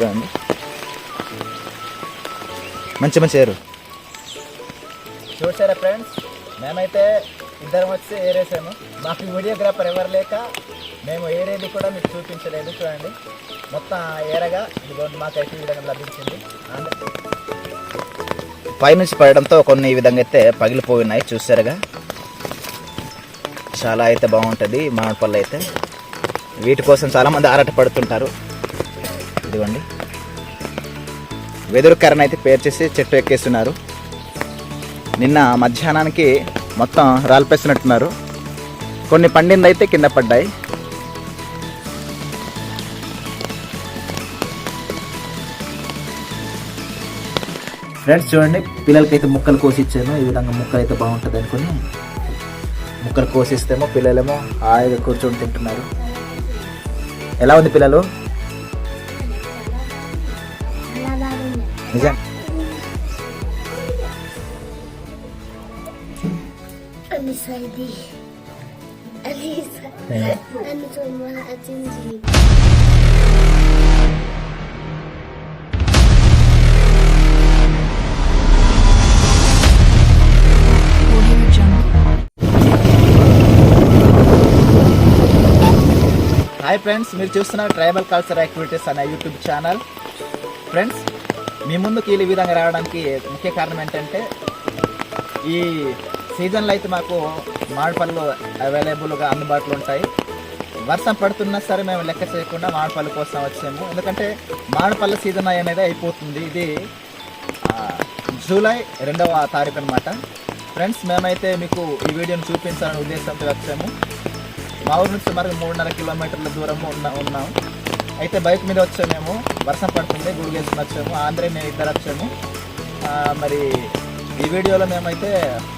చూడండి. మంచి మంచి ఏరు. చూసారా ఫ్రెండ్స్? మేమైతే ఇద్దరం వచ్చి ఏరేసాము. మాకు వీడియోగ్రాఫర్ ఎవరు లేక మేము ఏరేది కూడా మీకు చూపించలేదు చూడండి. మొత్తం ఏరగా ఇదిగోండి మాకైతే ఈ విధంగా లభించింది. పైనుంచి పడడంతో కొన్ని ఈ విధంగా అయితే పగిలిపోయినాయి చూసారుగా చాలా అయితే బాగుంటుంది మామిడి పళ్ళు అయితే. వీటి కోసం చాలామంది ఆరాట పడుతుంటారు ఇదిగోండి. వెదురు కర్రను అయితే పేర్చేసి చెట్టు ఎక్కేస్తున్నారు. నిన్న మధ్యాహ్నానికి మొత్తం రాలిపేస్తున్నట్టున్నారు. కొన్ని పండింది అయితే కింద పడ్డాయి. ఫ్రెండ్స్ చూడండి పిల్లలకైతే ముక్కలు కోసి ఇచ్చాను ఈ విధంగా ముక్కలు అయితే బాగుంటుంది అనుకుని ముక్కలు కోసిస్తేమో పిల్లలేమో హాయిగా కూర్చొని తింటున్నారు. ఎలా ఉంది పిల్లలు? నిజం Alisa hindi. Alisa. Ano to mga atinji? Hi friends మీరు చూస్తున్న ట్రైబల్ కల్చర్ యాక్టివిటీస్ అనే యూట్యూబ్ ఛానల్ ఫ్రెండ్స్ మీ ముందుకు ఈ విధంగా రావడానికి ముఖ్య కారణం ఏంటంటే ఈ సీజన్లో అయితే మాకు మామిడిపళ్ళు అవైలబుల్గా అందుబాటులో ఉంటాయి. వర్షం పడుతున్నా సరే మేము లెక్క చేయకుండా మామిడిపళ్ళు కోసం వచ్చాము. ఎందుకంటే మామిడిపళ్ళ సీజన్ అనేది అయిపోతుంది. ఇది జూలై రెండవ తారీఖు అనమాట ఫ్రెండ్స్ మేమైతే మీకు ఈ వీడియోని చూపించాలనే ఉద్దేశంతో వచ్చాము. మా ఊరు నుంచి మరి మూడున్నర కిలోమీటర్ల దూరము ఉన్నా ఉన్నాం. అయితే బైక్ మీద వచ్చాము మేము వర్షం పడుతుంది గుడి వచ్చాము ఆంధ్రే మేము ఇద్దరు వచ్చాము. మరి ఈ వీడియోలో మేమైతే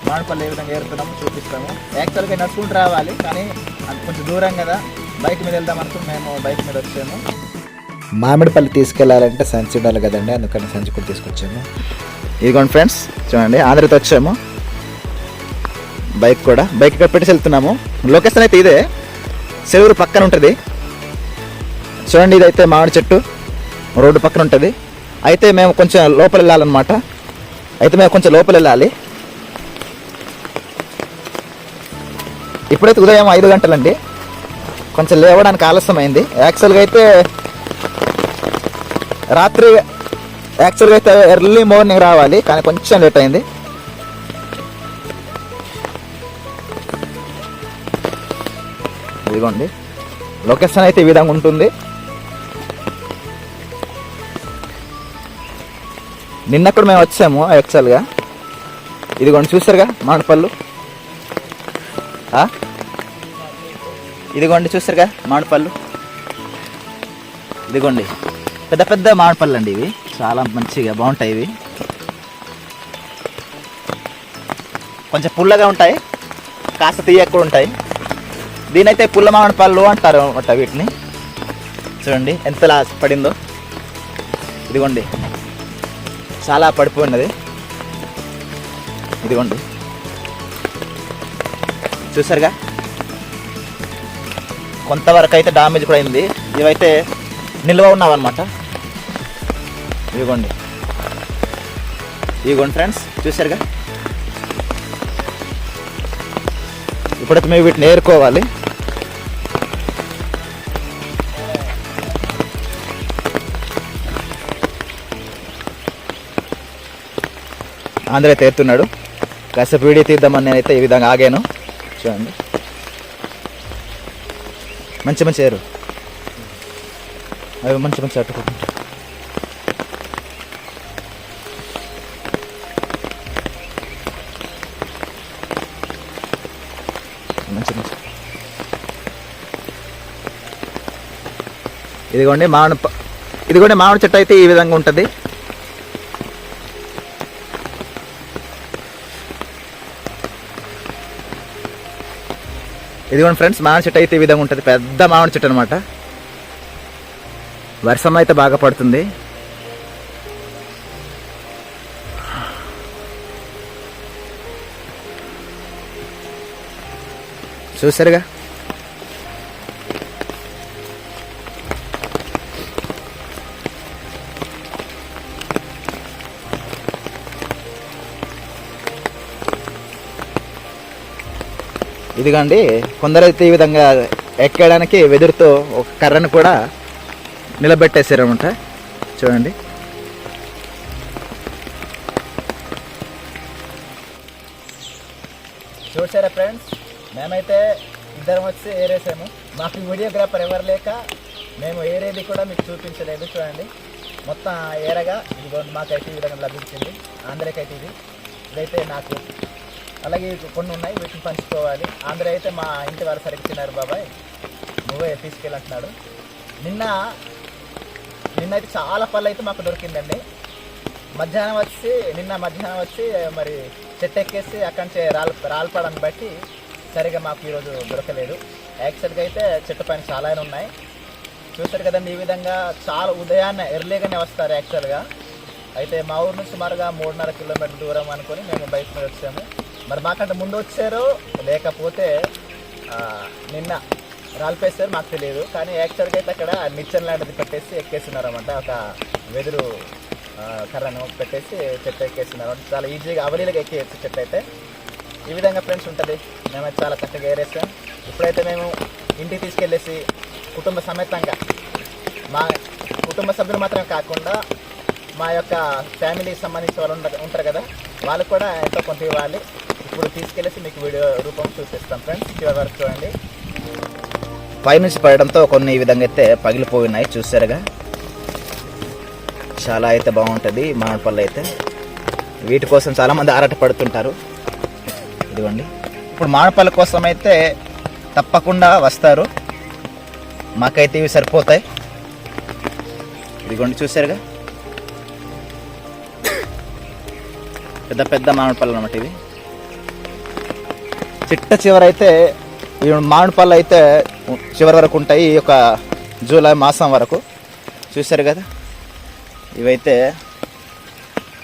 మామిడిపల్లి ఏ విధంగా ఏరుతున్నాము చూపిస్తాము. యాక్చువల్గా నడుచుకుంటూ రావాలి కానీ అది కొంచెం దూరం కదా. బైక్ మీద వెళ్దాం అనుకుని మేము బైక్ మీద వచ్చాము. మామిడిపల్లి తీసుకెళ్ళాలంటే సంచి ఉండాలి కదండి అందుకని సంచి కూడా తీసుకొచ్చాము. ఇదిగోండి ఫ్రెండ్స్ చూడండి ఆంధ్రతో వచ్చాము. బైక్ కూడా బైక్ ఇక్కడ పెట్టేసి వెళ్తున్నాము. లొకేషన్ అయితే ఇదే. చెరువురు పక్కన ఉంటుంది. చూడండి ఇదైతే మామిడి చెట్టు. రోడ్డు పక్కన ఉంటుంది. అయితే మేము కొంచెం లోపల వెళ్ళాలన్నమాట. అయితే మేము కొంచెం లోపల వెళ్ళాలి. ఇప్పుడైతే ఉదయం ఐదు గంటలండి. కొంచెం లేవడానికి ఆలస్యమైంది. యాక్చువల్గా అయితే రాత్రి యాక్చువల్గా అయితే ఎర్లీ మార్నింగ్ రావాలి కానీ కొంచెం లేట్ అయింది. ఇదిగోండి. లొకేషన్ అయితే ఈ విధంగా ఉంటుంది. నిన్న కూడా మేము వచ్చాము యాక్చువల్గా ఇదిగోండి చూసారుగా మామిడిపళ్ళు? ఇదిగోండి చూసారుగా మామిడిపళ్ళు? ఇదిగోండి పెద్ద పెద్ద మామిడిపళ్ళు అండి ఇవి. చాలా మంచిగా బాగుంటాయి ఇవి. కొంచెం పుల్లగా ఉంటాయి కాస్త తీయక కూడా ఉంటాయి. దీనైతే పుల్ల మామిడిపళ్ళు అంటారు అనమాట వీటిని. చూడండి ఎంతలా పడిందో. ఇదిగోండి. చాలా పడిపోయినది ఇదిగోండి. చూసారుగా? కొంతవరకు అయితే డామేజ్ కూడా అయింది. ఇవైతే నిల్వ ఉన్నావన్నమాట. ఇదిగోండి. ఇదిగోండి ఫ్రెండ్స్ చూసారుగా? ఇప్పుడైతే మేము వీటిని ఏరుకోవాలి. ఆంధ్ర అయితే ఎత్తున్నాడు కాసేపు వీడియో తీద్దామని నేనైతే ఈ విధంగా ఆగాను. చూడండి. మంచి మంచి ఏరు. అవి మంచి మంచి అట్టుకుంటా మంచి మంచి. ఇదిగోండి మామిడి ఇదిగోండి మామిడి చెట్టు అయితే ఈ విధంగా ఉంటుంది. ఇదిగోండి ఫ్రెండ్స్ మామిడి చెట్టు అయితే ఈ విధంగా ఉంటుంది. పెద్ద మామిడి చెట్టు అనమాట వర్షం అయితే బాగా పడుతుంది. చూసారుగా ఇదిగండి కొందరైతే ఈ విధంగా ఎక్కడానికి వెదురుతో ఒక కర్రను కూడా నిలబెట్టేశారనమాట చూడండి. చూసారా ఫ్రెండ్స్? మేమైతే ఇద్దరం వచ్చి ఏరేసాము. మాకు వీడియోగ్రాఫర్ ఎవరు లేక మేము ఏరేది కూడా మీకు చూపించలేదు చూడండి. మొత్తం ఏరగా ఇదిగోండి మాకైతే ఈ విధంగా లభించింది. ఆంధ్రకైతే ఇది. ఇదైతే నాకు అలాగే కొన్ని ఉన్నాయి వీటిని పంచుకోవాలి. ఆంధ్ర అయితే మా ఇంటి వారు సరిగ్గా బాబాయ్. నువ్వే తీసుకెళ్ళంటున్నాడు. నిన్న నిన్నైతే చాలా పళ్ళు అయితే మాకు దొరికిందండి. మధ్యాహ్నం వచ్చి నిన్న మధ్యాహ్నం వచ్చి మరి చెట్టు ఎక్కేసి అక్కడి నుంచి రాల్ రాల్పడాన్ని బట్టి సరిగా మాకు ఈరోజు దొరకలేదు. యాక్చువల్గా అయితే చెట్టు పైన చాలానే ఉన్నాయి. చూస్తారు కదండి ఈ విధంగా చాలా ఉదయాన్నే ఎర్లీగానే వస్తారు యాక్చువల్గా. అయితే మా ఊరు నుంచి సుమారుగా మూడున్నర కిలోమీటర్ దూరం అనుకొని మేము బైక్ మీద వచ్చాము. మరి మాకంటే ముందు వచ్చారో లేకపోతే నిన్న రాల్పేస్తారు మాకు తెలియదు. కానీ యాక్చువల్గా అయితే అక్కడ నిచ్చెన్ లాంటిది పెట్టేసి ఎక్కేస్తున్నారు అనమాట ఒక వెదురు కర్రను పెట్టేసి చెట్టు ఎక్కేస్తున్నారు చాలా ఈజీగా అవలీలుగా ఎక్కేయచ్చు చెట్టు అయితే. ఈ విధంగా ఫ్రెండ్స్ ఉంటుంది. మేమైతే చాలా చక్కగా ఏరేస్తాం ఇప్పుడైతే మేము ఇంటికి తీసుకెళ్ళేసి కుటుంబ సమేతంగా మా కుటుంబ సభ్యులు మాత్రమే కాకుండా మా యొక్క ఫ్యామిలీకి సంబంధించిన వాళ్ళు ఉంటారు కదా. వాళ్ళకు కూడా ఎంతో కొంత ఇవ్వాలి. ఇప్పుడు తీసుకెళ్ళేసి మీకు వీడియో రూపం చూపిస్తాం ఫ్రెండ్స్. చివరి వరకు చూడండి. పైనుంచి పడడంతో కొన్ని ఈ విధంగా అయితే పగిలిపోయినాయి చూసారుగా చాలా అయితే బాగుంటుంది మామిడిపళ్ళు అయితే. వీటి కోసం చాలామంది ఆరాట పడుతుంటారు. ఇదిగోండి. ఇప్పుడు మామిడిపళ్ళ కోసం అయితే తప్పకుండా వస్తారు. మాకైతే ఇవి సరిపోతాయి. ఇదిగోండి చూసారుగా పెద్ద పెద్ద మామిడి పళ్ళు అనమాట ఇవి. చిట్ట చివరైతే ఈ మామిడి పళ్ళు అయితే చివరి వరకు ఉంటాయి ఈ యొక్క జూలై మాసం వరకు. చూశారు కదా? ఇవైతే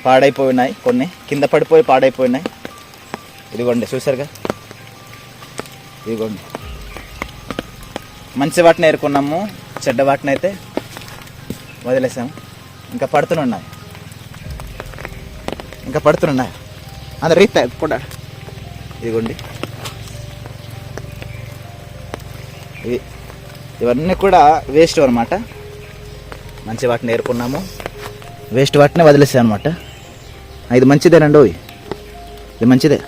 పాడైపోయినాయి కొన్ని. కింద పడిపోయి పాడైపోయినాయి. ఇదిగోండి చూసారుగా ఇదిగోండి. మంచి వాటిని ఏరుకున్నాము చెడ్డ వాటిని అయితే వదిలేసాము. ఇంకా పడుతున్నాయి ఇంకా పడుతున్నాయి? అది రీత్ కూడా ఇదిగోండి. ఇవి ఇవన్నీ కూడా వేస్ట్ అనమాట మంచి వాటిని ఏరుకున్నాము. వేస్ట్ వాటిని వదిలేసాం అనమాట ఇది మంచిదేనండి ఇది మంచిదే.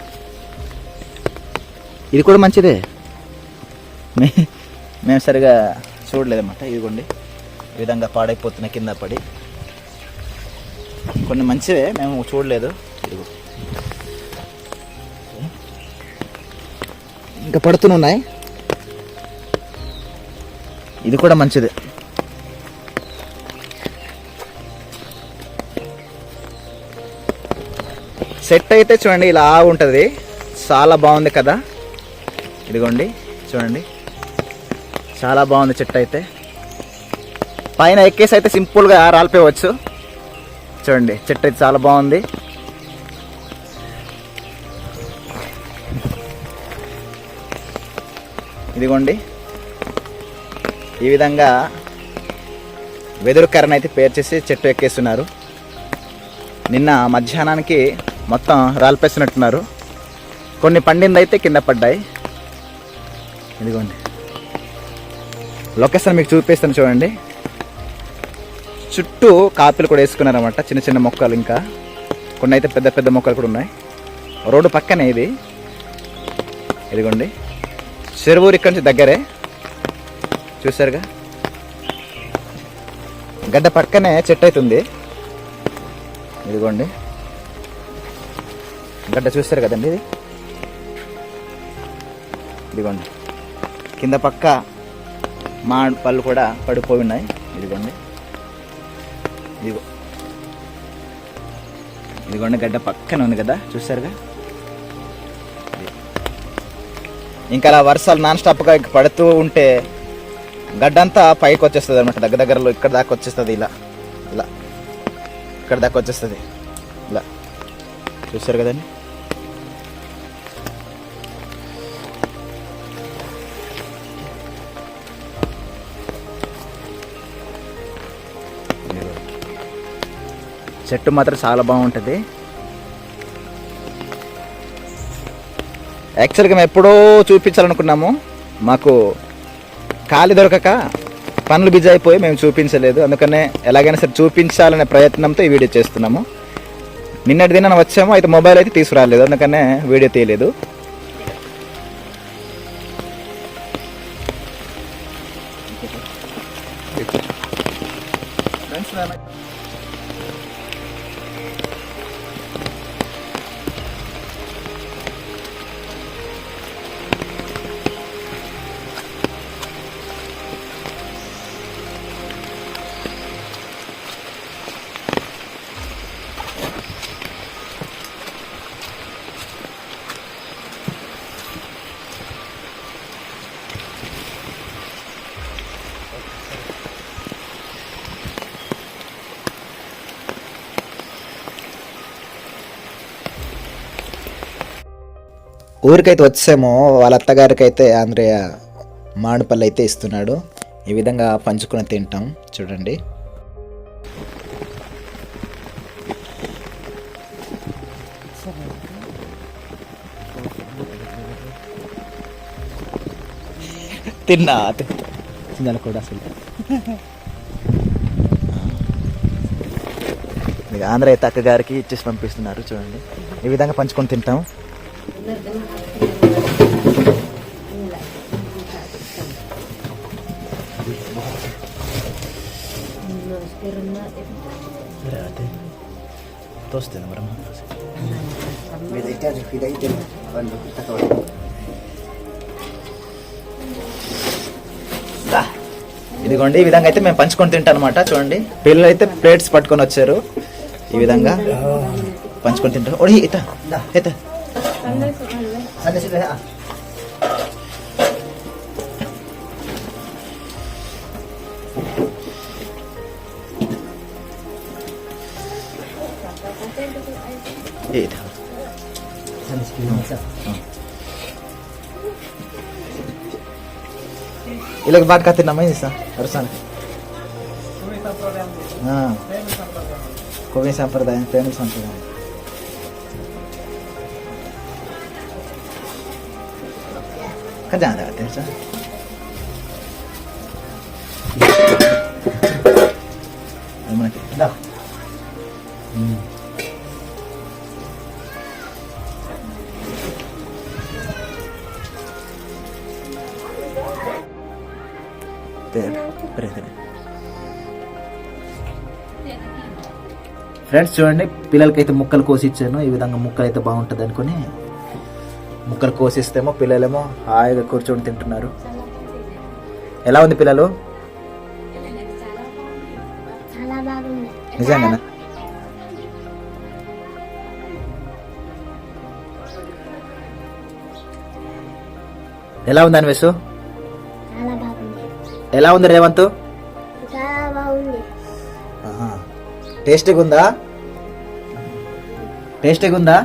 ఇది కూడా మంచిదే. మే మేము సరిగా చూడలేదన్నమాట. ఇదిగోండి. ఈ విధంగా పాడైపోతున్న కింద పడి. కొన్ని మంచివే మేము చూడలేదు. ఇంకా పడుతున్నాయి ఉన్నాయి ఇది కూడా మంచిదే. సెట్ అయితే చూడండి ఇలా ఉంటుంది. చాలా బాగుంది కదా. ఇదిగోండి చూడండి. చాలా బాగుంది చెట్టు అయితే. పైన ఎక్కేసి అయితే సింపుల్గా రాలిపోవచ్చు. చూడండి చెట్టు అయితే చాలా బాగుంది. ఇదిగోండి. ఈ విధంగా వెదురు కర్రను అయితే పేర్చేసి చెట్టు ఎక్కేస్తున్నారు. నిన్న మధ్యాహ్నానికి మొత్తం రాల్పేసినట్టున్నారు కొన్ని పండిందైతే కింద పడ్డాయి. ఇదిగోండి. లొకేషన్ మీకు చూపిస్తాను చూడండి. చుట్టూ కాపీలు కూడా వేసుకున్నారన్నమాట చిన్న చిన్న మొక్కలు ఇంకా. కొన్ని అయితే పెద్ద పెద్ద మొక్కలు కూడా ఉన్నాయి. రోడ్డు పక్కనే ఇది. ఇదిగోండి. చెరువూరు ఇక్కడి నుంచి దగ్గరే. చూసారుగా గడ్డ పక్కనే చెట్టు అవుతుంది ఇదిగోండి. గడ్డ చూస్తారు కదండి ఇది? ఇదిగోండి. కింద పక్క మా పళ్ళు కూడా పడిపోయి ఉన్నాయి. ఇదిగోండి. ఇదిగో. ఇదిగోండి గడ్డ పక్కన ఉంది కదా చూసారుగా? ఇంకా అలా వర్షాలు నాన్ స్టాప్గా పడుతూ ఉంటే గడ్డంతా పైకి వచ్చేస్తుంది అనమాట దగ్గర దగ్గరలో ఇక్కడ దాకా వచ్చేస్తుంది ఇలా ఇలా. ఇక్కడ దాకా వచ్చేస్తుంది ఇలా. చూసారు కదండి? చెట్టు మాత్రం చాలా బాగుంటుంది. యాక్చువల్గా మేము ఎప్పుడో చూపించాలనుకున్నాము. మాకు ఖాళీ దొరకక పనులు బిజీ అయిపోయి మేము చూపించలేదు. అందుకనే ఎలాగైనా సరే చూపించాలనే ప్రయత్నంతో ఈ వీడియో చేస్తున్నాము. నిన్నటి దిన వచ్చాము అయితే మొబైల్ అయితే తీసుకురాలేదు. అందుకనే వీడియో తీయలేదు. ఊరికైతే వచ్చేమో వాళ్ళ అత్తగారికి అయితే ఆంధ్రయ్య మామిడిపళ్ళు అయితే ఇస్తున్నాడు. ఈ విధంగా పంచుకొని తింటాం. చూడండి. తిన్నా తిన్నాను కూడా అసలు. ఆంధ్ర అయితే అక్కగారికి ఇచ్చేసి పంపిస్తున్నారు. చూడండి. ఈ విధంగా పంచుకొని తింటాం. Toste, ఇదిగోండి ఈ విధంగా అయితే మేము పంచుకొని తింటాం అనమాట చూడండి. పిల్లలు అయితే ప్లేట్స్ పట్టుకొని వచ్చారు ఈ విధంగా. పంచుకొని తింటారు. ఓడి ఇత ఇత Ada sudah ah. Eh, dah. Sana sepuluh. Ilang namanya sih, harus sana. Kobe sampradayam. Ah. Kobe sampradayam, Kobe. कहाँ जाँदा తెలుసా మనకి ఫ్రెండ్స్ చూడండి పిల్లలకైతే ముక్కలు కోసి ఇచ్చాను. ఈ విధంగా ముక్కలు అయితే బాగుంటుంది అనుకుని ముక్కలు కోసిస్తేమో పిల్లలేమో హాయిగా కూర్చొని తింటున్నారు. ఎలా ఉంది పిల్లలు? నిజంగానా? ఎలా ఉంది అన్వేషు? ఎలా ఉంది రేవంత్? టేస్టీగా ఉందా టేస్టీగా ఉందా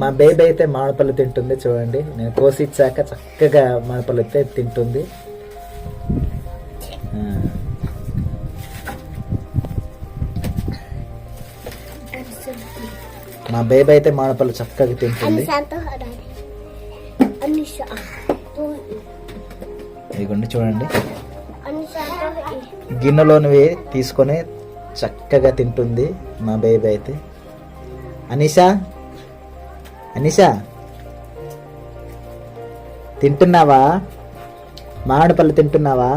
మా బేబీ అయితే మామిడిపళ్ళు తింటుంది చూడండి నేను కోసి ఇచ్చాక చక్కగా మామిడిపళ్ళు అయితే తింటుంది మా బేబీ అయితే మామిడిపళ్ళు చక్కగా తింటుంది ఇదిగోండి చూడండి. గిన్నెలోనివి తీసుకొని చక్కగా తింటుంది మా బేబీ అయితే. అనీషా అనీషా. తింటున్నావా? మామిడి పళ్ళు తింటున్నావా?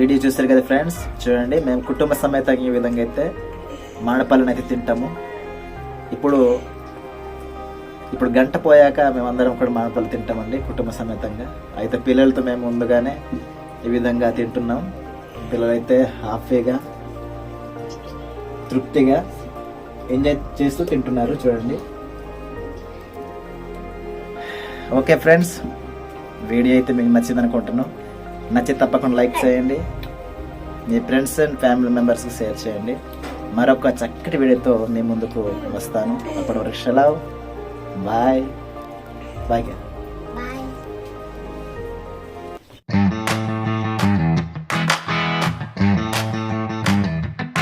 వీడియో చూస్తారు కదా ఫ్రెండ్స్? చూడండి మేము కుటుంబ సమేతంగా ఈ విధంగా అయితే మామిడిపళ్ళని అయితే తింటాము. ఇప్పుడు ఇప్పుడు గంట పోయాక మేమందరం కూడా మామిడిపళ్ళు తింటామండి కుటుంబ సమేతంగా. అయితే పిల్లలతో మేము ముందుగానే ఈ విధంగా తింటున్నాం. పిల్లలైతే హ్యాపీగా తృప్తిగా ఎంజాయ్ చేస్తూ తింటున్నారు చూడండి. ఓకే ఫ్రెండ్స్ వీడియో అయితే మీకు నచ్చింది అనుకుంటున్నాం నచ్చి తప్పకుండా లైక్ చేయండి. మీ ఫ్రెండ్స్ అండ్ ఫ్యామిలీ మెంబర్స్కి షేర్ చేయండి. మరొక చక్కటి వీడియోతో మీ ముందుకు వస్తాను. అప్పటి వరకు సెలవు. బాయ్. బాయ్.